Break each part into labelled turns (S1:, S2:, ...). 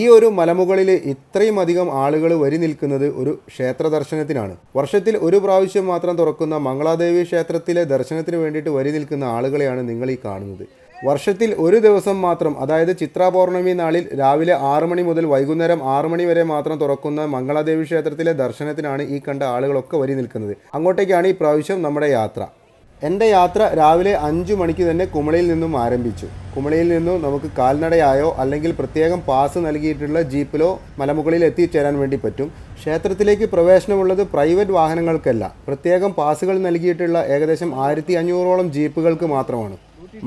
S1: ഈ ഒരു മലമുകളിൽ ഇത്രയും അധികം ആളുകൾ വരി നിൽക്കുന്നത് ഒരു ക്ഷേത്ര ദർശനത്തിനാണ്. വർഷത്തിൽ ഒരു പ്രാവശ്യം മാത്രം തുറക്കുന്ന മംഗളാദേവി ക്ഷേത്രത്തിലെ ദർശനത്തിന് വേണ്ടിയിട്ട് വരി നിൽക്കുന്ന ആളുകളെയാണ് നിങ്ങൾ ഈ കാണുന്നത്. വർഷത്തിൽ ഒരു ദിവസം മാത്രം അതായത് ചിത്രാ പൗർണമി നാളിൽ രാവിലെ ആറ് മണി മുതൽ വൈകുന്നേരം ആറ് മണി വരെ മാത്രം തുറക്കുന്ന മംഗളാദേവി ക്ഷേത്രത്തിലെ ദർശനത്തിനാണ് ഈ കണ്ട ആളുകളൊക്കെ വരി നിൽക്കുന്നത്. അങ്ങോട്ടേക്കാണ് ഈ പ്രാവശ്യം നമ്മുടെ യാത്ര. എന്റെ യാത്ര രാവിലെ അഞ്ചു മണിക്ക് തന്നെ കുമളിയിൽ നിന്നും ആരംഭിച്ചു. കുമളിയിൽ നിന്നും നമുക്ക് കാൽനടയായോ അല്ലെങ്കിൽ പ്രത്യേകം പാസ് നൽകിയിട്ടുള്ള ജീപ്പിലോ മലമുകളിൽ എത്തിച്ചേരാൻ വേണ്ടി പറ്റും. ക്ഷേത്രത്തിലേക്ക് പ്രവേശനമുള്ളത് പ്രൈവറ്റ് വാഹനങ്ങൾക്കല്ല. പ്രത്യേകം പാസുകൾ നൽകിയിട്ടുള്ള ഏകദേശം ആയിരത്തി അഞ്ഞൂറോളം ജീപ്പുകൾക്ക് മാത്രമാണ്.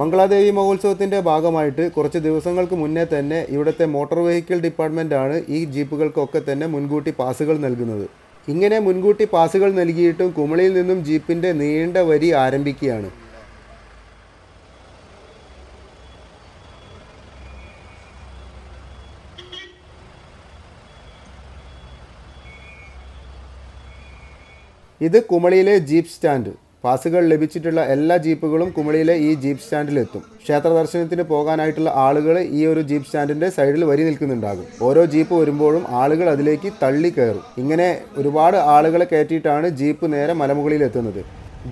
S1: മംഗളാദേവി മഹോത്സവത്തിന്റെ ഭാഗമായിട്ട് കുറച്ച് ദിവസങ്ങൾക്ക് മുന്നേ തന്നെ ഇവിടുത്തെ മോട്ടോർ വെഹിക്കിൾ ഡിപ്പാർട്ട്മെന്റാണ് ഈ ജീപ്പുകൾക്കൊക്കെ തന്നെ മുൻകൂട്ടി പാസുകൾ നൽകുന്നത്. ഇങ്ങനെ മുൻകൂട്ടി പാസുകൾ നൽകിയിട്ടും കുമളിയിൽ നിന്നും ജീപ്പിന്റെ നീണ്ട വരി ആരംഭിക്കുകയാണ്. ഇത് കുമളിയിലെ ജീപ്പ് സ്റ്റാൻഡ്. പാസുകൾ ലഭിച്ചിട്ടുള്ള എല്ലാ ജീപ്പുകളും കുമളിയിലെ ഈ ജീപ്പ് സ്റ്റാൻഡിലെത്തും. ക്ഷേത്ര ദർശനത്തിന് പോകാനായിട്ടുള്ള ആളുകൾ ഈ ഒരു ജീപ്പ് സ്റ്റാൻഡിന്റെ സൈഡിൽ വരി നിൽക്കുന്നുണ്ടാകും. ഓരോ ജീപ്പ് വരുമ്പോഴും ആളുകൾ അതിലേക്ക് തള്ളി കയറും. ഇങ്ങനെ ഒരുപാട് ആളുകളെ കയറ്റിയിട്ടാണ് ജീപ്പ് നേരെ മലമുകളിൽ എത്തുന്നത്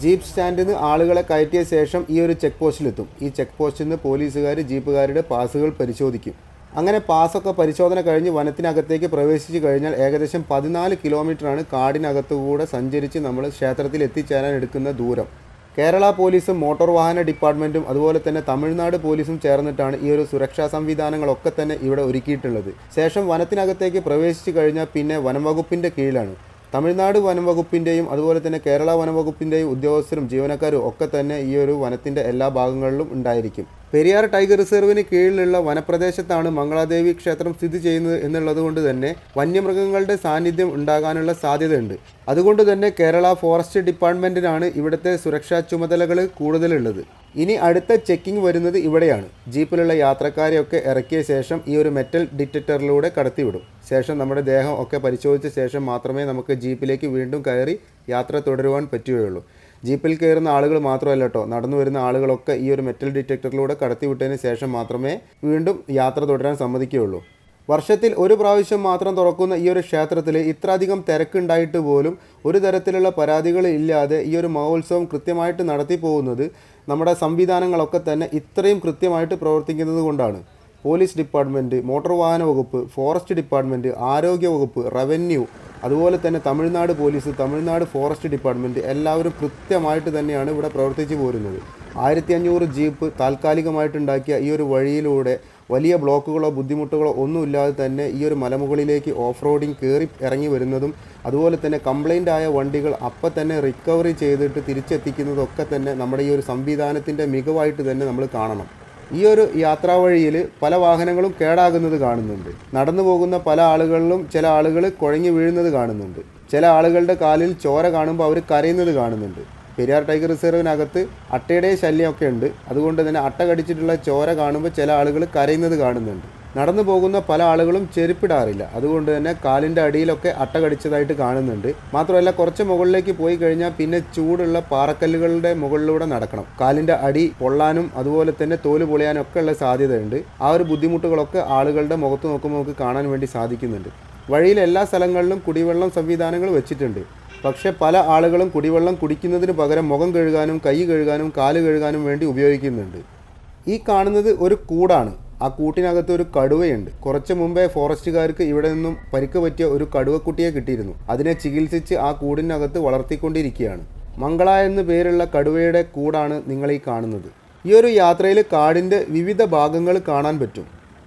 S1: ജീപ്പ് സ്റ്റാൻഡിൽ നിന്ന് ആളുകളെ കയറ്റിയ ശേഷം ഈ ഒരു ചെക്ക് പോസ്റ്റിലെത്തും. ഈ ചെക്ക് പോസ്റ്റിൽ നിന്ന് പോലീസുകാർ ജീപ്പുകാരുടെ പാസുകൾ പരിശോധിക്കും. അങ്ങനെ പാസ്സൊക്കെ പരിശോധന കഴിഞ്ഞ് വനത്തിനകത്തേക്ക് പ്രവേശിച്ചു കഴിഞ്ഞാൽ ഏകദേശം പതിനാല് കിലോമീറ്ററാണ് കാടിനകത്തുകൂടെ സഞ്ചരിച്ച് നമ്മൾ ക്ഷേത്രത്തിൽ എത്തിച്ചേരാൻ എടുക്കുന്ന ദൂരം. കേരള പോലീസും മോട്ടോർ വാഹന ഡിപ്പാർട്ട്മെന്റും അതുപോലെ തന്നെ തമിഴ്നാട് പോലീസും ചേർന്നിട്ടാണ് ഈ ഒരു സുരക്ഷാ സംവിധാനങ്ങളൊക്കെ തന്നെ ഇവിടെ ഒരുക്കിയിട്ടുള്ളത്. ശേഷം വനത്തിനകത്തേക്ക് പ്രവേശിച്ചു കഴിഞ്ഞാൽ പിന്നെ വനം വകുപ്പിന്റെ കീഴിലാണ്. തമിഴ്നാട് വനം വകുപ്പിന്റെയും അതുപോലെ തന്നെ കേരള വനം വകുപ്പിന്റെയും ഉദ്യോഗസ്ഥരും ജീവനക്കാരും ഒക്കെ തന്നെ ഈ ഒരു വനത്തിന്റെ എല്ലാ ഭാഗങ്ങളിലും ഉണ്ടായിരിക്കും. പെരിയാർ ടൈഗർ റിസർവിന് കീഴിലുള്ള വനപ്രദേശത്താണ് മംഗളാദേവി ക്ഷേത്രം സ്ഥിതി ചെയ്യുന്നത് എന്നുള്ളത് കൊണ്ട് തന്നെ വന്യമൃഗങ്ങളുടെ സാന്നിധ്യം ഉണ്ടാകാനുള്ള സാധ്യതയുണ്ട്. അതുകൊണ്ട് തന്നെ കേരള ഫോറസ്റ്റ് ഡിപ്പാർട്ട്മെന്റിനാണ് ഇവിടുത്തെ സുരക്ഷാ ചുമതലകൾ കൂടുതലുള്ളത്. ഇനി അടുത്ത ചെക്കിംഗ് വരുന്നത് ഇവിടെയാണ്. ജീപ്പിലുള്ള യാത്രക്കാരെയൊക്കെ ഇറക്കിയ ശേഷം ഈ ഒരു മെറ്റൽ ഡിറ്റക്ടറിലൂടെ കടത്തിവിടും. ശേഷം നമ്മുടെ ദേഹം ഒക്കെ പരിശോധിച്ച ശേഷം മാത്രമേ നമുക്ക് ജീപ്പിലേക്ക് വീണ്ടും കയറി യാത്ര തുടരുവാൻ പറ്റുകയുള്ളൂ. ജീപ്പിൽ കയറുന്ന ആളുകൾ മാത്രമല്ല കേട്ടോ നടന്നു വരുന്ന ആളുകളൊക്കെ ഈ ഒരു മെറ്റൽ ഡിറ്റക്ടറിലൂടെ കടത്തിവിട്ടതിന് ശേഷം മാത്രമേ വീണ്ടും യാത്ര തുടരാൻ സമ്മതിക്കുകയുള്ളൂ. വർഷത്തിൽ ഒരു പ്രാവശ്യം മാത്രം തുറക്കുന്ന ഈ ഒരു ക്ഷേത്രത്തിൽ ഇത്രയധികം തിരക്കുണ്ടായിട്ട് പോലും ഒരു തരത്തിലുള്ള പരാതികൾ ഇല്ലാതെ ഈ ഒരു മഹോത്സവം കൃത്യമായിട്ട് നടത്തി പോകുന്നത് നമ്മുടെ സംവിധാനങ്ങളൊക്കെ തന്നെ ഇത്രയും കൃത്യമായിട്ട് പ്രവർത്തിക്കുന്നത് കൊണ്ടാണ്. പോലീസ് ഡിപ്പാർട്ട്മെന്റ് മോട്ടോർ വാഹന വകുപ്പ് ഫോറസ്റ്റ് ഡിപ്പാർട്ട്മെന്റ് ആരോഗ്യ വകുപ്പ് റവന്യൂ അതുപോലെ തന്നെ Tamil Nadu police Tamil Nadu forest department എല്ലാവരും കൃത്യമായിട്ട് തന്നെയാണ് ഇവിടെ പ്രവർത്തിച്ചു പോരുന്നത്. ആയിരത്തി അഞ്ഞൂറ് ജീപ്പ് താൽക്കാലികമായിട്ടുണ്ടാക്കിയ ഈ ഒരു വഴിയിലൂടെ വലിയ ബ്ലോക്കുകളോ ബുദ്ധിമുട്ടുകളോ ഒന്നുമില്ലാതെ തന്നെ ഈ ഒരു മലമുകളിലേക്ക് ഓഫ് റോഡിങ് കയറി ഇറങ്ങി വരുന്നതും അതുപോലെ തന്നെ കംപ്ലൈന്റ് ആയ വണ്ടികൾ അപ്പം തന്നെ റിക്കവറി ചെയ്തിട്ട് തിരിച്ചെത്തിക്കുന്നതൊക്കെ തന്നെ നമ്മുടെ ഈ ഒരു സംവിധാനത്തിന്റെ മികവായിട്ട് തന്നെ നമ്മൾ കാണണം. ഈ ഒരു യാത്രാ വഴിയിൽ പല വാഹനങ്ങളും കേടാകുന്നത് കാണുന്നുണ്ട്. നടന്നു പോകുന്ന പല ആളുകളിലും ചില ആളുകൾ കുഴങ്ങി വീഴുന്നത് കാണുന്നുണ്ട്. ചില ആളുകളുടെ കാലിൽ ചോര കാണുമ്പോൾ അവർ കരയുന്നത് കാണുന്നുണ്ട്. പെരിയാർ ടൈഗർ റിസർവിനകത്ത് അട്ടയുടെ ശല്യമൊക്കെ ഉണ്ട്. അതുകൊണ്ട് തന്നെ അട്ട കടിച്ചിട്ടുള്ള ചോര കാണുമ്പോൾ ചില ആളുകൾ കരയുന്നത് കാണുന്നുണ്ട്. നടന്നു പോകുന്ന പല ആളുകളും ചെരുപ്പിടാറില്ല. അതുകൊണ്ട് തന്നെ കാലിന്റെ അടിയിലൊക്കെ അട്ട കടിച്ചതായിട്ട് കാണുന്നുണ്ട്. മാത്രമല്ല കുറച്ച് മുകളിലേക്ക് പോയി കഴിഞ്ഞാൽ പിന്നെ ചൂടുള്ള പാറക്കല്ലുകളുടെ മുകളിലൂടെ നടക്കണം. കാലിന്റെ അടി പൊള്ളാനും അതുപോലെ തന്നെ തോൽ പൊളിയാനും ഒക്കെ ഉള്ള സാധ്യതയുണ്ട്. ആ ഒരു ബുദ്ധിമുട്ടുകളൊക്കെ ആളുകളുടെ മുഖത്ത് നോക്കുമ്പോൾ നമുക്ക് കാണാൻ വേണ്ടി സാധിക്കുന്നുണ്ട്. വഴിയിൽ എല്ലാ സ്ഥലങ്ങളിലും കുടിവെള്ളം സംവിധാനങ്ങൾ വെച്ചിട്ടുണ്ട്. പക്ഷേ പല ആളുകളും കുടിവെള്ളം കുടിക്കുന്നതിന് പകരം മുഖം കഴുകാനും കൈ കഴുകാനും കാൽ കഴുകാനും വേണ്ടി ഉപയോഗിക്കുന്നുണ്ട്. ഈ കാണുന്നത് ഒരു കൂടാണ്. ആ കൂട്ടിനകത്ത് ഒരു കടുവയുണ്ട്. കുറച്ച് മുമ്പേ ഫോറസ്റ്റുകാർക്ക് ഇവിടെ നിന്നും പരിക്ക് പറ്റിയ ഒരു കടുവക്കുട്ടിയെ കിട്ടിയിരുന്നു. അതിനെ ചികിത്സിച്ച് ആ കൂടിനകത്ത് വളർത്തിക്കൊണ്ടിരിക്കുകയാണ്. മംഗള എന്ന് പേരുള്ള കടുവയുടെ കൂടാണ് നിങ്ങൾ ഈ കാണുന്നത്. ഈ ഒരു യാത്രയിൽ കാടിന്റെ വിവിധ ഭാഗങ്ങൾ കാണാൻ പറ്റും.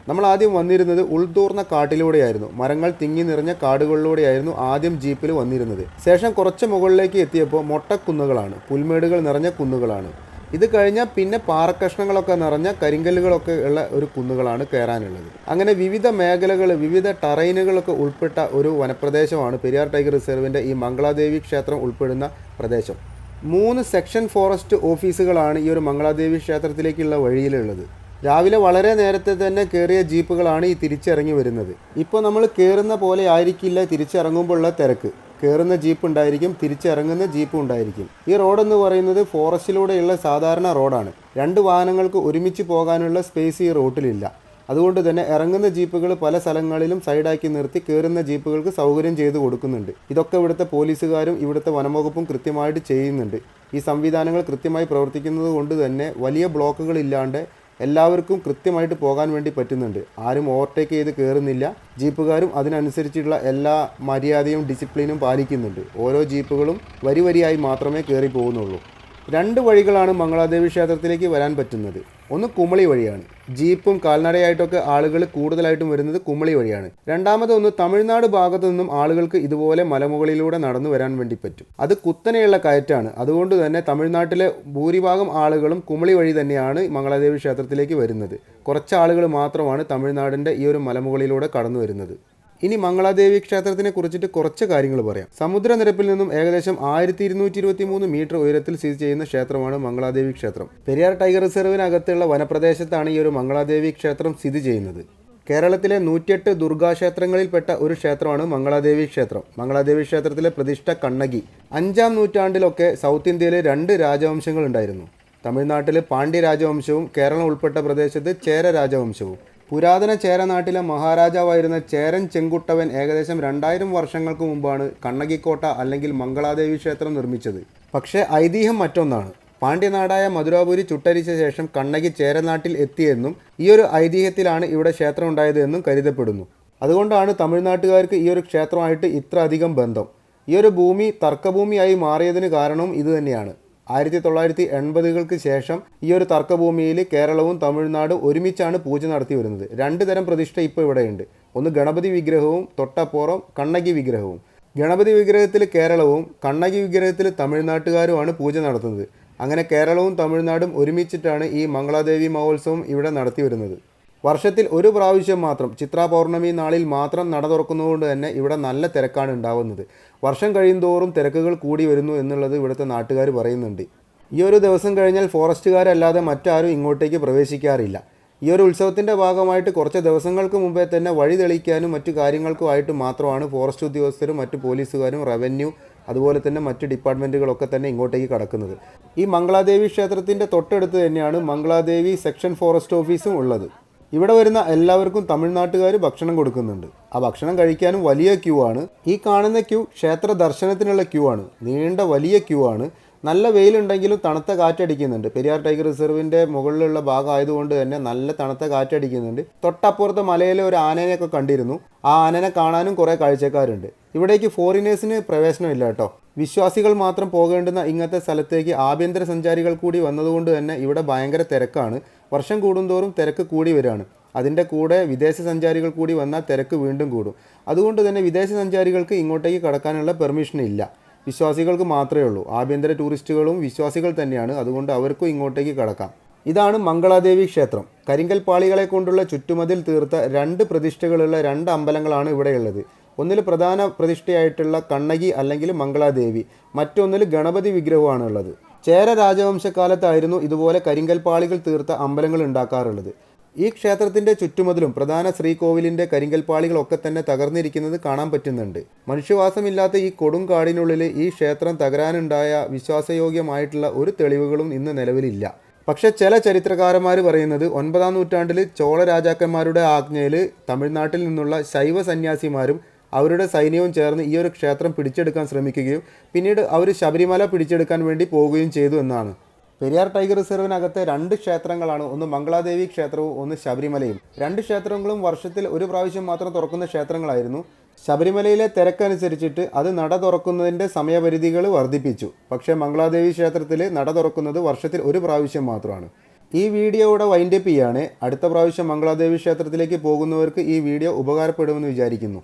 S1: നമ്മൾ ആദ്യം വന്നിരുന്നത് ഉൾത്തൂർന്ന കാട്ടിലൂടെയായിരുന്നു. മരങ്ങൾ തിങ്ങി നിറഞ്ഞ കാടുകളിലൂടെയായിരുന്നു ആദ്യം ജീപ്പിൽ വന്നിരുന്നത്. ശേഷം കുറച്ച് മുകളിലേക്ക് എത്തിയപ്പോൾ മൊട്ടക്കുന്നുകളാണ്. പുൽമേടുകൾ നിറഞ്ഞ കുന്നുകളാണ്. ഇത് കഴിഞ്ഞാൽ പിന്നെ പാറക്കഷ്ണങ്ങളൊക്കെ നിറഞ്ഞ കരിങ്കല്ലുകളൊക്കെ ഉള്ള ഒരു കുന്നുകളാണ് കയറാനുള്ളത്. അങ്ങനെ വിവിധ മേഖലകൾ വിവിധ ടറൈനുകളൊക്കെ ഉൾപ്പെട്ട ഒരു വനപ്രദേശമാണ് പെരിയാർ ടൈഗർ റിസർവിന്റെ ഈ മംഗളാദേവി ക്ഷേത്രം ഉൾപ്പെടുന്ന പ്രദേശം. മൂന്ന് സെക്ഷൻ ഫോറസ്റ്റ് ഓഫീസുകളാണ് ഈ ഒരു മംഗളാദേവി ക്ഷേത്രത്തിലേക്കുള്ള വഴിയിലുള്ളത്. രാവിലെ വളരെ നേരത്തെ തന്നെ കയറിയ ജീപ്പുകളാണ് ഈ തിരിച്ചിറങ്ങി വരുന്നത്. ഇപ്പോൾ നമ്മൾ കയറുന്ന പോലെ ആയിരിക്കില്ല തിരിച്ചിറങ്ങുമ്പോഴുള്ള തിരക്ക്. കയറുന്ന ജീപ്പ് ഉണ്ടായിരിക്കും തിരിച്ചിറങ്ങുന്ന ജീപ്പ് ഉണ്ടായിരിക്കും. ഈ റോഡെന്ന് പറയുന്നത് ഫോറസ്റ്റിലൂടെയുള്ള സാധാരണ റോഡാണ് രണ്ട് വാഹനങ്ങൾക്ക് ഒരുമിച്ച് പോകാനുള്ള സ്പേസ് ഈ റോട്ടിലില്ല അതുകൊണ്ട് തന്നെ ഇറങ്ങുന്ന ജീപ്പുകൾ പല സ്ഥലങ്ങളിലും സൈഡാക്കി നിർത്തി കയറുന്ന ജീപ്പുകൾക്ക് സൗകര്യം ചെയ്തു കൊടുക്കുന്നുണ്ട്. ഇതൊക്കെ ഇവിടുത്തെ പോലീസുകാരും ഇവിടുത്തെ വനംവകുപ്പും കൃത്യമായിട്ട് ചെയ്യുന്നുണ്ട്. ഈ സംവിധാനങ്ങൾ കൃത്യമായി പ്രവർത്തിക്കുന്നത് കൊണ്ട് തന്നെ വലിയ ബ്ലോക്കുകൾ ഇല്ലാണ്ട് എല്ലാവർക്കും കൃത്യമായിട്ട് പോകാൻ വേണ്ടി പറ്റുന്നുണ്ട്. ആരും ഓവർടേക്ക് ചെയ്ത് കയറുന്നില്ല ജീപ്പുകാരും അതിനനുസരിച്ചുള്ള എല്ലാ മര്യാദയും ഡിസിപ്ലിനും പാലിക്കുന്നുണ്ട്. ഓരോ ജീപ്പുകളും വരി വരിയായി മാത്രമേ കയറി പോകുന്നുള്ളൂ. രണ്ട് വഴികളാണ് മംഗളാദേവി ക്ഷേത്രത്തിലേക്ക് വരാൻ പറ്റുന്നത്. ഒന്ന് കുമളി വഴിയാണ്. ജീപ്പും കാൽനടയായിട്ടൊക്കെ ആളുകൾ കൂടുതലായിട്ടും വരുന്നത് കുമളി വഴിയാണ്. രണ്ടാമതൊന്ന് തമിഴ്നാട് ഭാഗത്തു നിന്നും ആളുകൾക്ക് ഇതുപോലെ മലമുകളിലൂടെ നടന്നു വരാൻ വേണ്ടി പറ്റും. അത് കുത്തനെയുള്ള കയറ്റാണ്. അതുകൊണ്ട് തന്നെ തമിഴ്നാട്ടിലെ ഭൂരിഭാഗം ആളുകളും കുമളി വഴി തന്നെയാണ് മംഗളാദേവി ക്ഷേത്രത്തിലേക്ക് വരുന്നത്. കുറച്ച് ആളുകൾ മാത്രമാണ് തമിഴ്നാടിന്റെ ഈ ഒരു മലമുകളിലൂടെ കടന്നു വരുന്നത്. ഇനി മംഗളാദേവി ക്ഷേത്രത്തിനെ കുറിച്ചിട്ട് കുറച്ച് കാര്യങ്ങൾ പറയാം. സമുദ്രനിരപ്പിൽ നിന്നും ഏകദേശം ആയിരത്തി ഇരുന്നൂറ്റി ഇരുപത്തി മൂന്ന് മീറ്റർ ഉയരത്തിൽ സ്ഥിതി ചെയ്യുന്ന ക്ഷേത്രമാണ് മംഗളാദേവി ക്ഷേത്രം. പെരിയാർ ടൈഗർ റിസർവിനകത്തുള്ള വനപ്രദേശത്താണ് ഈ ഒരു മംഗളാദേവി ക്ഷേത്രം സ്ഥിതി ചെയ്യുന്നത്. കേരളത്തിലെ നൂറ്റിയെട്ട് ദുർഗാക്ഷേത്രങ്ങളിൽപ്പെട്ട ഒരു ക്ഷേത്രമാണ് മംഗളാദേവി ക്ഷേത്രം. മംഗളാദേവി ക്ഷേത്രത്തിലെ പ്രതിഷ്ഠ കണ്ണകി അഞ്ചാം നൂറ്റാണ്ടിലൊക്കെ സൗത്ത് ഇന്ത്യയിലെ രണ്ട് രാജവംശങ്ങൾ ഉണ്ടായിരുന്നു. തമിഴ്നാട്ടിലെ പാണ്ഡ്യ രാജവംശവും കേരളം ഉൾപ്പെട്ട പ്രദേശത്ത് ചേര രാജവംശവും. പുരാതന ചേരനാട്ടിലെ മഹാരാജാവായിരുന്ന ചേരൻ ചെങ്കുട്ടവൻ ഏകദേശം രണ്ടായിരം വർഷങ്ങൾക്ക് മുമ്പാണ് കണ്ണകിക്കോട്ട അല്ലെങ്കിൽ മംഗളാദേവി ക്ഷേത്രം നിർമ്മിച്ചത്. പക്ഷേ ഐതിഹ്യം മറ്റൊന്നാണ്. പാണ്ഡ്യനാടായ മധുരാപുരി ചുട്ടരിച്ച ശേഷം കണ്ണകി ചേരനാട്ടിൽ എത്തിയെന്നും ഈ ഒരു ഐതിഹ്യത്തിലാണ് ഇവിടെ ക്ഷേത്രം ഉണ്ടായത് എന്നും കരുതപ്പെടുന്നു. അതുകൊണ്ടാണ് തമിഴ്നാട്ടുകാർക്ക് ഈ ഒരു ക്ഷേത്രമായിട്ട് ഇത്ര അധികം ബന്ധം. ഈ ഒരു ഭൂമി തർക്കഭൂമിയായി മാറിയതിന് കാരണവും ഇതുതന്നെയാണ് ആയിരത്തി തൊള്ളായിരത്തി എൺപതുകൾക്ക് ശേഷം ഈ ഒരു തർക്കഭൂമിയിൽ കേരളവും തമിഴ്നാട് ഒരുമിച്ചാണ് പൂജ നടത്തി വരുന്നത്. രണ്ട് തരം പ്രതിഷ്ഠ ഇപ്പോൾ ഇവിടെയുണ്ട്. ഒന്ന് ഗണപതി വിഗ്രഹവും തൊട്ടപ്പുറം കണ്ണകി വിഗ്രഹവും. ഗണപതി വിഗ്രഹത്തിൽ കേരളവും കണ്ണകി വിഗ്രഹത്തിൽ തമിഴ്നാട്ടുകാരുമാണ് പൂജ നടത്തുന്നത്. അങ്ങനെ കേരളവും തമിഴ്നാടും ഒരുമിച്ചിട്ടാണ് ഈ മംഗളാദേവി മഹോത്സവം ഇവിടെ നടത്തി വരുന്നത്. വർഷത്തിൽ ഒരു പ്രാവശ്യം മാത്രം ചിത്ര പൗർണമി നാളിൽ മാത്രം നട തുറക്കുന്നതുകൊണ്ട് തന്നെ ഇവിടെ നല്ല തിരക്കാണ് ഉണ്ടാവുന്നത്. വർഷം കഴിയുന്തോറും തിരക്കുകൾ കൂടി വരുന്നു എന്നുള്ളത് ഇവിടുത്തെ നാട്ടുകാർ പറയുന്നുണ്ട്. ഈ ഒരു ദിവസം കഴിഞ്ഞാൽ ഫോറസ്റ്റുകാരല്ലാതെ മറ്റാരും ഇങ്ങോട്ടേക്ക് പ്രവേശിക്കാറില്ല. ഈ ഒരു ഉത്സവത്തിന്റെ ഭാഗമായിട്ട് കുറച്ച് ദിവസങ്ങൾക്ക് മുമ്പേ തന്നെ വഴി തെളിയിക്കാനും മറ്റു കാര്യങ്ങൾക്കുമായിട്ട് മാത്രമാണ് ഫോറസ്റ്റ് ഉദ്യോഗസ്ഥരും മറ്റു പോലീസുകാരും റവന്യൂ അതുപോലെ തന്നെ മറ്റ് ഡിപ്പാർട്ട്മെന്റുകളൊക്കെ തന്നെ ഇങ്ങോട്ടേക്ക് കടക്കുന്നത്. ഈ മംഗളാദേവി ക്ഷേത്രത്തിന്റെ തൊട്ടടുത്ത് തന്നെയാണ് മംഗളാദേവി സെക്ഷൻ ഫോറസ്റ്റ് ഓഫീസും ഉള്ളത്. ഇവിടെ വരുന്ന എല്ലാവർക്കും തമിഴ്നാട്ടുകാർ ഭക്ഷണം കൊടുക്കുന്നുണ്ട്. ആ ഭക്ഷണം കഴിക്കാനും വലിയ ക്യൂ ആണ്. ഈ കാണുന്ന ക്യൂ ക്ഷേത്ര ദർശനത്തിനുള്ള ക്യൂ ആണ്. നീണ്ട വലിയ ക്യൂ ആണ്. നല്ല വെയിലുണ്ടെങ്കിലും തണുത്ത കാറ്റടിക്കുന്നുണ്ട്. പെരിയാർ ടൈഗർ റിസർവിന്റെ മുകളിലുള്ള ഭാഗം ആയതുകൊണ്ട് തന്നെ നല്ല തണുത്ത കാറ്റടിക്കുന്നുണ്ട്. തൊട്ടപ്പുറത്ത് മലയിലെ ഒരു ആനേനെയൊക്കെ കണ്ടിരുന്നു. ആ ആനനെ കാണാനും കുറേ കാഴ്ചക്കാരുണ്ട്. ഇവിടേക്ക് ഫോറിനേഴ്സിന് പ്രവേശനമില്ല കേട്ടോ. വിശ്വാസികൾ മാത്രം പോകേണ്ടുന്ന ഇങ്ങനത്തെ സ്ഥലത്തേക്ക് ആഭ്യന്തര സഞ്ചാരികൾ കൂടി വന്നതുകൊണ്ട് തന്നെ ഇവിടെ ഭയങ്കര തിരക്കാണ്. വർഷം കൂടുന്തോറും തിരക്ക് കൂടി വരികയാണ്. അതിന്റെ കൂടെ വിദേശ സഞ്ചാരികൾ കൂടി വന്നാൽ തിരക്ക് വീണ്ടും കൂടും. അതുകൊണ്ട് തന്നെ വിദേശ സഞ്ചാരികൾക്ക് ഇങ്ങോട്ടേക്ക് കടക്കാനുള്ള പെർമിഷൻ ഇല്ല. വിശ്വാസികൾക്ക് മാത്രമേ ഉള്ളൂ. ആഭ്യന്തര ടൂറിസ്റ്റുകളും വിശ്വാസികൾ തന്നെയാണ്. അതുകൊണ്ട് അവർക്കും ഇങ്ങോട്ടേക്ക് കടക്കാം. ഇതാണ് മംഗളാദേവി ക്ഷേത്രം. കരിങ്കൽ പാളികളെ കൊണ്ടുള്ള ചുറ്റുമതിൽ തീർത്ത രണ്ട് പ്രതിഷ്ഠകളുള്ള രണ്ട് അമ്പലങ്ങളാണ് ഇവിടെയുള്ളത്. ഒന്നിൽ പ്രധാന പ്രതിഷ്ഠയായിട്ടുള്ള കണ്ണകി അല്ലെങ്കിൽ മംഗളാദേവി. മറ്റൊന്നിൽ ഗണപതി വിഗ്രഹമാണ് ഉള്ളത് ചേര രാജവംശക്കാലത്തായിരുന്നു ഇതുപോലെ കരിങ്കൽപ്പാളികൾ തീർത്ത അമ്പലങ്ങൾ ഉണ്ടാക്കാറുള്ളത്. ഈ ക്ഷേത്രത്തിന്റെ ചുറ്റുമതിലും പ്രധാന ശ്രീകോവിലിന്റെ കരിങ്കൽപ്പാളികളൊക്കെ തന്നെ തകർന്നിരിക്കുന്നത് കാണാൻ പറ്റുന്നുണ്ട്. മനുഷ്യവാസമില്ലാത്ത ഈ കൊടും കാടിനുള്ളിൽ ഈ ക്ഷേത്രം തകരാനുണ്ടായ വിശ്വാസയോഗ്യമായിട്ടുള്ള ഒരു തെളിവുകളും ഇന്ന് നിലവിലില്ല. പക്ഷെ ചില ചരിത്രകാരന്മാർ പറയുന്നത് ഒൻപതാം നൂറ്റാണ്ടിൽ ചോള രാജാക്കന്മാരുടെ ആജ്ഞയിൽ തമിഴ്നാട്ടിൽ നിന്നുള്ള ശൈവ സന്യാസിമാരും അവരുടെ സൈന്യവും ചേർന്ന് ഈ ഒരു ക്ഷേത്രം പിടിച്ചെടുക്കാൻ ശ്രമിക്കുകയും പിന്നീട് അവർ ശബരിമല പിടിച്ചെടുക്കാൻ വേണ്ടി പോവുകയും ചെയ്തു എന്നാണ്. പെരിയാർ ടൈഗർ റിസർവിനകത്തെ രണ്ട് ക്ഷേത്രങ്ങളാണ് ഒന്ന് മംഗളാദേവി ക്ഷേത്രവും ഒന്ന് ശബരിമലയും. രണ്ട് ക്ഷേത്രങ്ങളും വർഷത്തിൽ ഒരു പ്രാവശ്യം മാത്രം തുറക്കുന്ന ക്ഷേത്രങ്ങളായിരുന്നു. ശബരിമലയിലെ തിരക്കനുസരിച്ചിട്ട് അത് നട തുറക്കുന്നതിന്റെ സമയപരിധികൾ വർദ്ധിപ്പിച്ചു. പക്ഷേ മംഗളാദേവി ക്ഷേത്രത്തിൽ നട തുറക്കുന്നത് വർഷത്തിൽ ഒരു പ്രാവശ്യം മാത്രമാണ്. ഈ വീഡിയോയുടെ വൈൻഡപ്പ് ചെയ്യാണ്. അടുത്ത പ്രാവശ്യം മംഗളാദേവി ക്ഷേത്രത്തിലേക്ക് പോകുന്നവർക്ക് ഈ വീഡിയോ ഉപകാരപ്പെടുമെന്ന് വിചാരിക്കുന്നു.